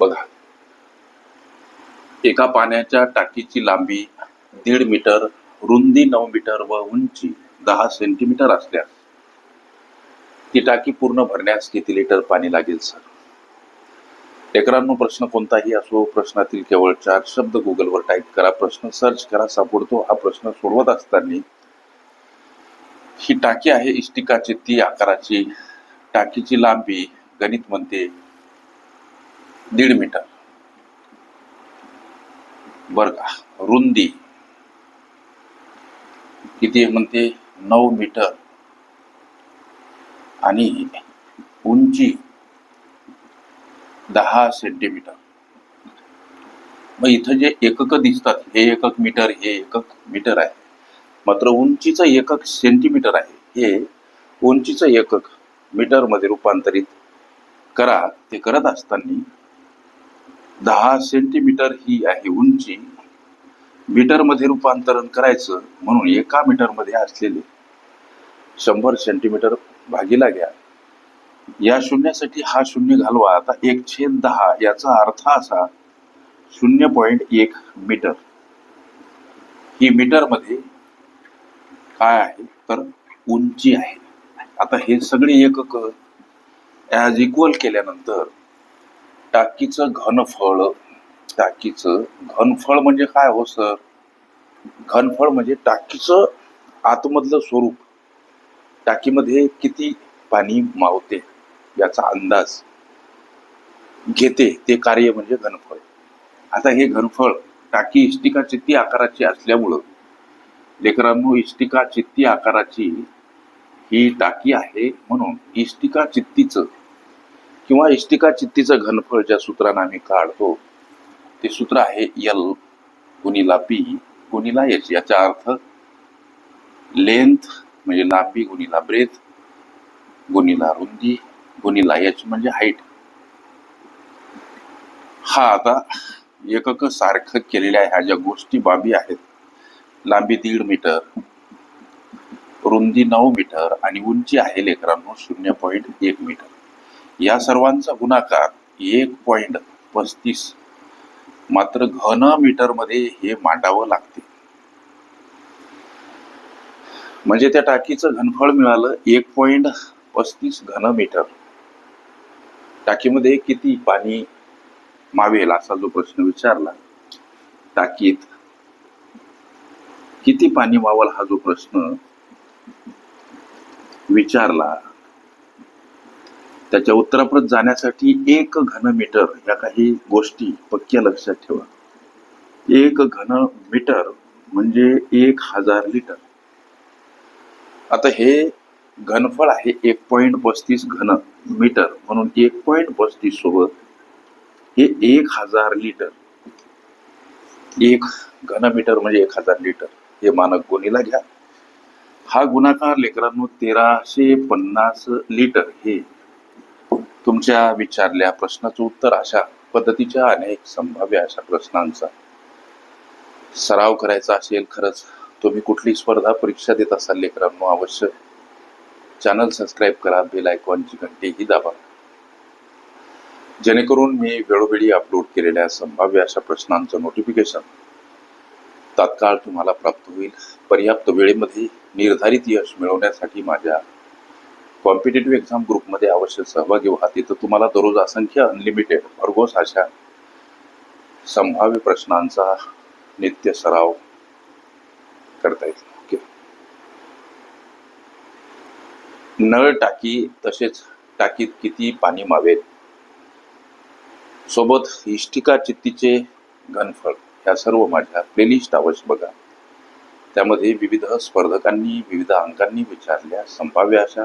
बघा. एका पाण्याच्या टाकीची लांबी दीड मीटर रुंदी नऊ मीटर व उंची दहा सेंटीमीटर असल्यास ती टाकी पूर्ण भरण्यास किती लिटर पाणी लागेल सर? लेकरांनो प्रश्न कोणताही असो प्रश्नातील केवळ चार शब्द गुगलवर टाईप करा. प्रश्न सर्च करा सापडतो. हा प्रश्न सोडवत असताना ही टाकी आहे इष्टिकाची ती आकाराची. टाकीची लांबी गणित म्हणते. दीड मीटर. बर का. रुंदी. किती म्हणते? नऊ मीटर. आणि उंची दहा सेंटीमीटर. मग इथं जे एकक दिसतात हे एकक मीटर हे एकक मीटर आहे. मात्र उंचीचं एकक सेंटीमीटर आहे. हे उंचीचं एकक मीटरमध्ये रूपांतरित करा. ते करत असताना दहा सेंटीमीटर ही आहे उंची. मीटरमध्ये रूपांतरण करायचं म्हणून एका मीटरमध्ये असलेले शंभर सेंटीमीटर भागीला घ्या. या शून्यासाठी हा शून्य घालवा. आता एक छेद दहा याचा अर्थ असा शून्य पॉईंट एक मीटर ही मीटरमध्ये काय आहे? तर उंची आहे. आता हे सगळे एकक ॲज इक्वल केल्यानंतर टाकीचं घनफळ टाकीचं घनफळ म्हणजे काय हो सर? घनफळ म्हणजे टाकीचं आतमधलं स्वरूप. टाकीमध्ये किती पाणी मावते याचा अंदाज घेते ते कार्य म्हणजे घनफळ. आता हे घनफळ टाकी इष्टिका चित्ती आकाराची असल्यामुळं लेकरांनो इष्टिका चित्ती आकाराची ही टाकी आहे म्हणून इष्टिका चित्तीचं किंवा इष्टिका चित्तीचं घनफळ ज्या सूत्रानं आम्ही काढतो ते सूत्र आहे यल गुणिला पी. गुणिला एच याचा अर्थ लेंथ म्हणजे लांबी गुणिला ब्रेथ गुणिला रुंदी गुणिला एच म्हणजे हाईट. हा आता एकक सारखं केलेल्या ह्या ज्या गोष्टी बाबी आहेत लांबी दीड मीटर रुंदी नऊ मीटर आणि उंची आहे लेकरांनो शून्य पॉईंट एक मीटर. या सर्वांचा गुणाकार एक पॉईंट पस्तीस. मात्र घन मीटरमध्ये हे मांडावं लागते. म्हणजे त्या टाकीचं घनफळ मिळालं एक पॉईंट पस्तीस घन मीटर टाकीमध्ये किती पाणी मावेल असा जो प्रश्न विचारला टाकीत किती पाणी मावल हा जो प्रश्न विचारला त्याच्या उत्तराप्रत जाण्यासाठी एक घन मीटर या काही गोष्टी पक्क्या लक्षात ठेवा. एक घन मीटर म्हणजे एक हजार लिटर. आता हे घनफळ आहे एक पॉईंट पस्तीस घन मीटर म्हणून एक पॉईंट पस्तीस सोबत हे एक हजार लिटर. एक घन मीटर म्हणजे एक हजार लिटर. हे मानक गुणीला घ्या. हा गुणाकार लेकरांनो तेराशे पन्नास लिटर हे तुमच्या विचारल्या प्रश्नाचं उत्तर अशा पद्धतीच्या अनेक संभाव्य अशा प्रश्नांचा. सराव करायचा असेल खरंच तुम्ही कुठली स्पर्धा परीक्षा देत असाल लेकरांनो अवश्य चॅनल सबस्क्राईब करा बेल आयकॉनची घंटीही दाबा. जेणेकरून मी वेळोवेळी अपलोड केलेल्या संभाव्य अशा प्रश्नांचं नोटिफिकेशन तात्काळ तुम्हाला प्राप्त होईल. पर्याप्त वेळेमध्ये निर्धारित यश मिळवण्यासाठी माझ्या कॉम्पिटेटिव्ह एक्झाम ग्रुपमध्ये अवश्य सहभागी व्हा. तिथं तुम्हाला दररोज असंख्य अनलिमिटेड भरघोस अशा संभाव्य प्रश्नांचा नित्य सराव करता येईल. ओके नळ टाकी तसेच टाकीत किती पाणी मावेल? सोबत इष्टिका चित्तीचे घनफळ. ह्या सर्व माझ्या प्लेलिस्ट अवश्य बघा. त्यामध्ये विविध स्पर्धकांनी विविध अंकांनी विचारल्या. संभाव्य अशा